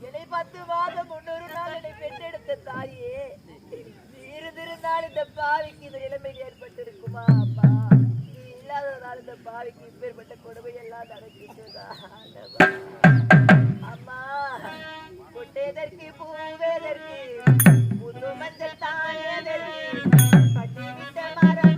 என்னை பத்து மாதம் முன்னூறு நாள் என்னை பெற்றெடுத்த தாயே. இருந்திருந்தால் இந்த பாவிக்கு இந்த நிலைமை ஏற்பட்டிருக்குமா அப்பா? இல்லாததால் இந்த பாவிக்கு இப்பேற்பட்ட கொடுமை எல்லாம் நடக்கின்றதா அம்மா பொட்டேதற்கு பூவேதற்கு புது மஞ்சள் தானேதற்கு பட்டிவிட்ட மரமானது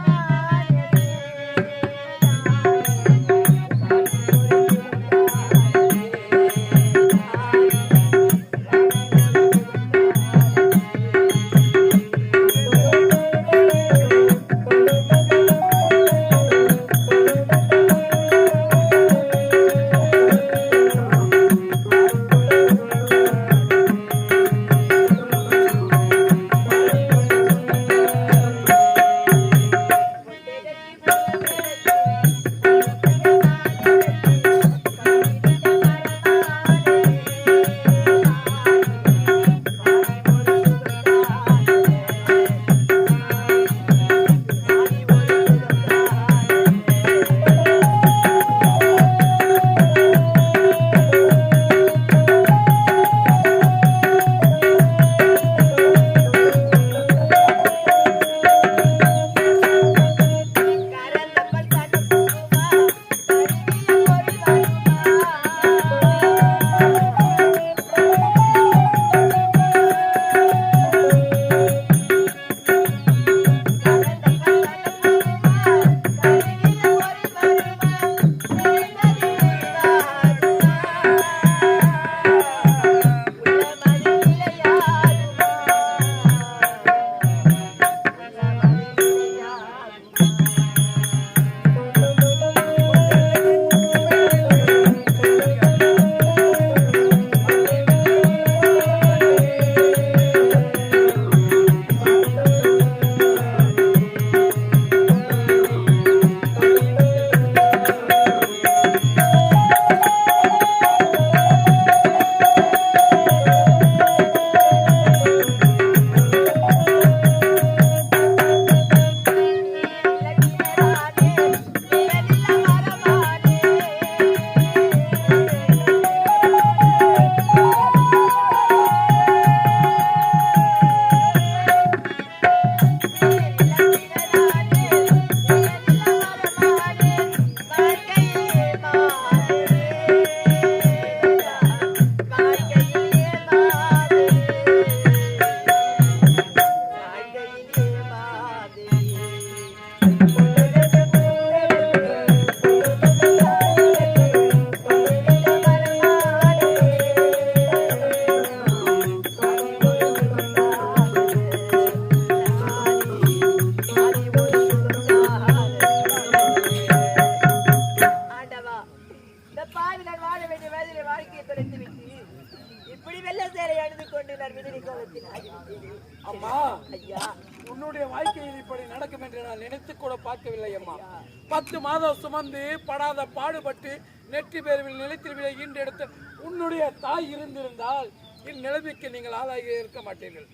நிலைத்தில் இடத்தில் உன்னுடைய தாய் இருந்திருந்தால் இந்நிலைமைக்கு நீங்கள் ஆளாகி இருக்க மாட்டீர்கள்.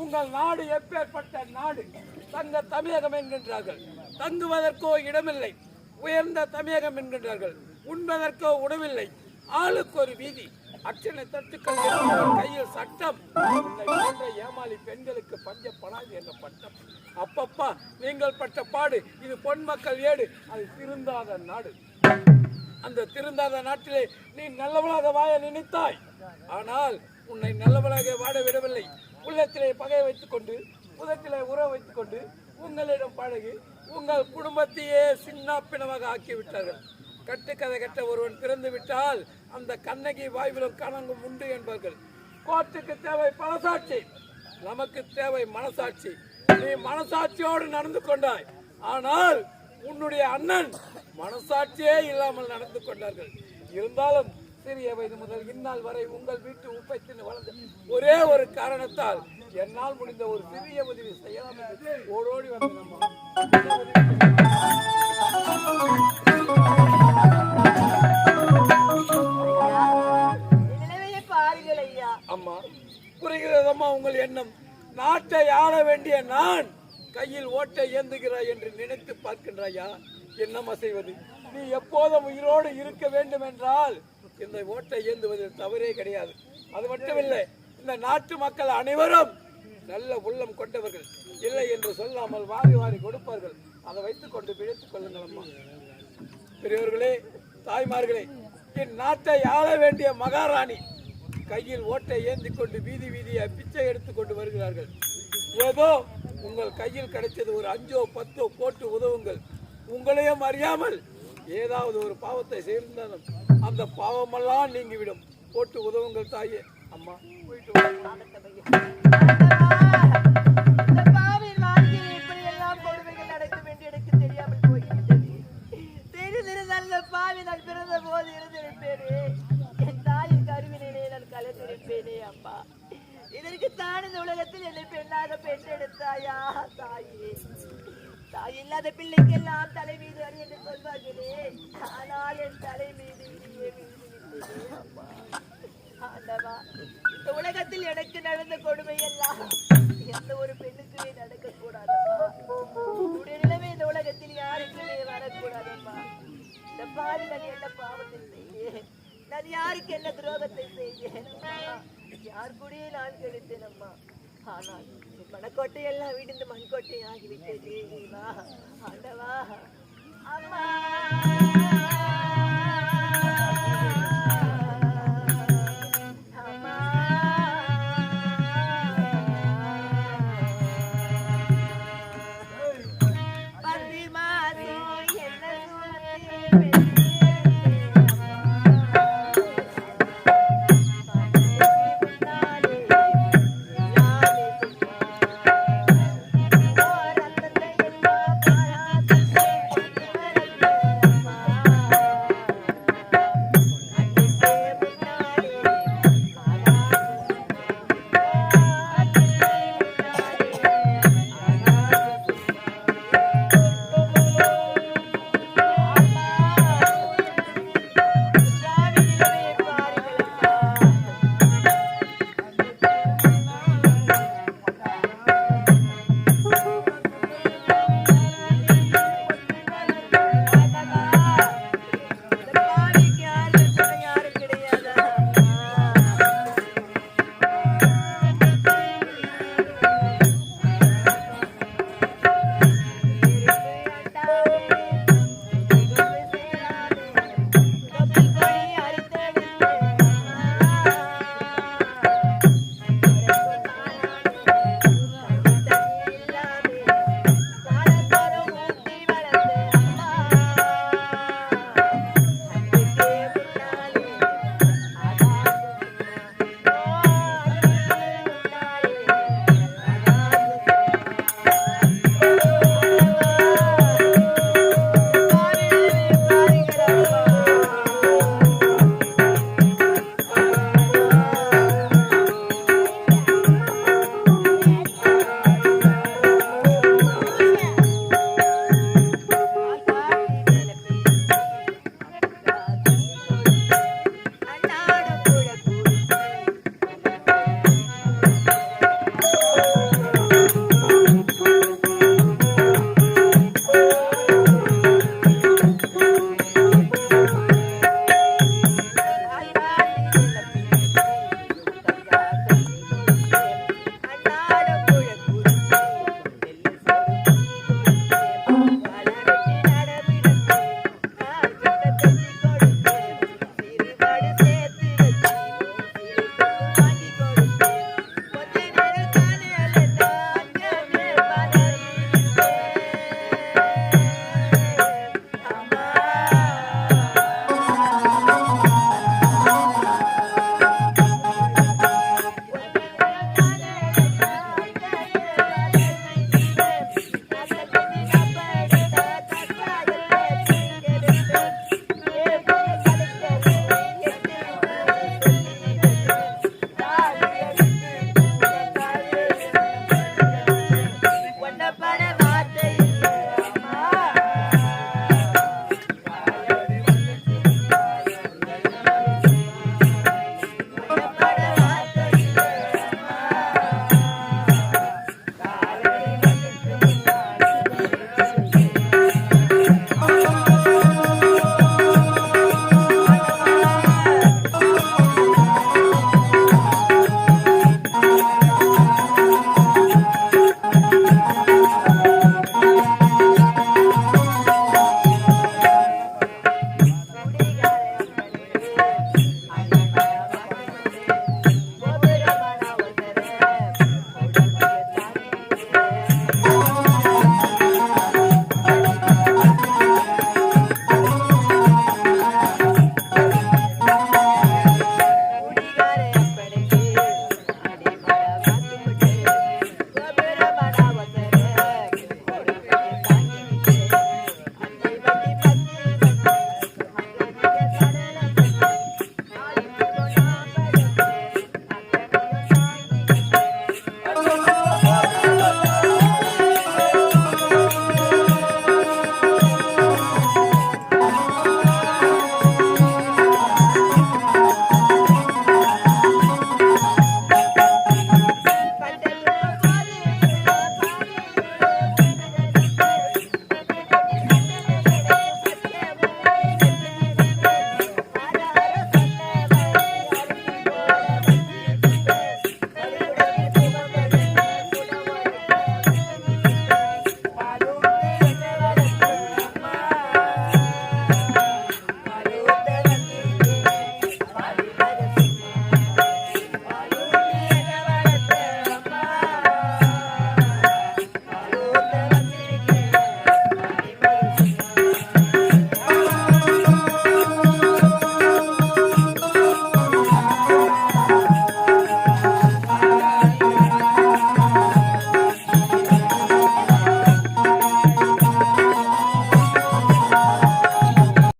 உங்கள் நாடு எப்பேற்பட்ட நாடு? தங்க தமிழகம் என்கின்றார்கள். தங்குவதற்கோ இடமில்லை. உயர்ந்த தமிழகம் என்கின்றார்கள். உண்பதற்கோ உணவில்லை ஆளுக்கு ஒரு வீதி. அச்சனை தட்டுக்கள் கையில் சட்டம். ஏமாளி பெண்களுக்கு பஞ்ச என்ற பட்டம். அப்பப்பா நீங்கள் பட்ட பாடு. இது பொன் மக்கள் ஏடு. அது திருந்தாத நாடு. அந்த திருந்தாத நாட்டிலே நீ நல்லவளாக வாழ நினைத்தாய். ஆனால் உன்னை நல்லவளாக வாழ விடவில்லை. உள்ளத்திலே பகை வைத்துக் கொண்டு புதத்திலே உறவு வைத்துக் கொண்டு உங்களிடம் பழகி உங்கள் குடும்பத்தையே சின்ன பிணமாக ஆக்கிவிட்டார்கள். கட்டுக்கதை கட்ட ஒருவன் பிறந்து விட்டால் அந்த கண்ணகி வாய்விலும் கணங்கும் உண்டு என்பார்கள். கோர்ட்டுக்கு தேவை பணசாட்சி. நமக்கு தேவை மனசாட்சி. நீ மனசாட்சியோடு நடந்து கொண்டாய். ஆனால் உன்னுடைய அண்ணன் மனசாட்சியே இல்லாமல் நடந்து கொண்டார்கள். இருந்தாலும் சிறிய வயது முதல் இந்நாள் வரை உங்கள் வீட்டு உப்பை தின்னு வளர்ந்த ஒரே ஒரு காரணத்தால் என்னால் முடிந்த ஒரு சிறிய உதவி செய்யலாம் ஓடோடி வந்து கையில் ஓட்டை ஏந்துகிறாய் என்று நினைத்து பார்க்கின்றாயா? என்னம்மா செய்வது? நீ எப்போதும் உயிரோடு இருக்க வேண்டும் என்றால் இந்த ஓட்டை ஏந்துவதில் தவறே கிடையாது. அது மட்டுமில்லை இந்த நாட்டு மக்கள் அனைவரும் நல்ல உள்ளம் கொண்டவர்கள். இல்லை என்று சொல்லாமல் வாரி வாரி கொடுப்பார்கள். அதை வைத்துக் கொண்டு பிழைத்துக் கொள்ளுங்கள் அம்மா. பெரியவர்களே தாய்மார்களே என் நாட்டை ஆள வேண்டிய மகாராணி கையில் ஓட்டை ஏந்தி கொண்டு வீதி வீதியை பிச்சை எடுத்துக் கொண்டு வருகிறார்கள். ஏதோ உங்கள் கையில் கிடைச்சது ஒரு அஞ்சோ பத்தோ போட்டு உதவுங்கள். உங்களையும் அறியாமல் ஏதாவது ஒரு பாவத்தை செய்திருந்தாலும் அந்த பாவமெல்லாம் நீங்கிவிடும். போட்டு உதவுங்கள் தாயே. அம்மா. போயிட்டு நடக்கும் தெரியாமல் போய் தெரிந்திருந்தால் பாவி நான் பிறந்த போது இருந்திருப்பேன். இதற்குத்தான் இந்த உலகத்தில் என்னை பெண்ணாக பெற்றெடுத்தாயா? தாயே. தாய் இல்லாத பிள்ளைக்கெல்லாம் தலை மீது அடி என்று சொல்வார்களே. ஆனால் என் தலை மீது இடியே ஆண்டவா இந்த உலகத்தில் எனக்கு நடந்த கொடுமை எல்லாம் எந்த ஒரு பெண்ணுக்குமே நடக்க கூடாதம்மா நிலைமை இந்த உலகத்தில் யாருக்குமே வரக்கூடாதம்மா இந்த பாவி நான் என்ன பாவத்தை செய்யேன் நான் யாருக்கு என்ன துரோகத்தை செய்யேன் யார் கூடயே நான் கெடுத்தேன் அம்மா ஆனால் பணக்கோட்டை எல்லாம் விடுந்து மண்கோட்டை ஆகிவிட்டது ஆண்டவா. அம்மா!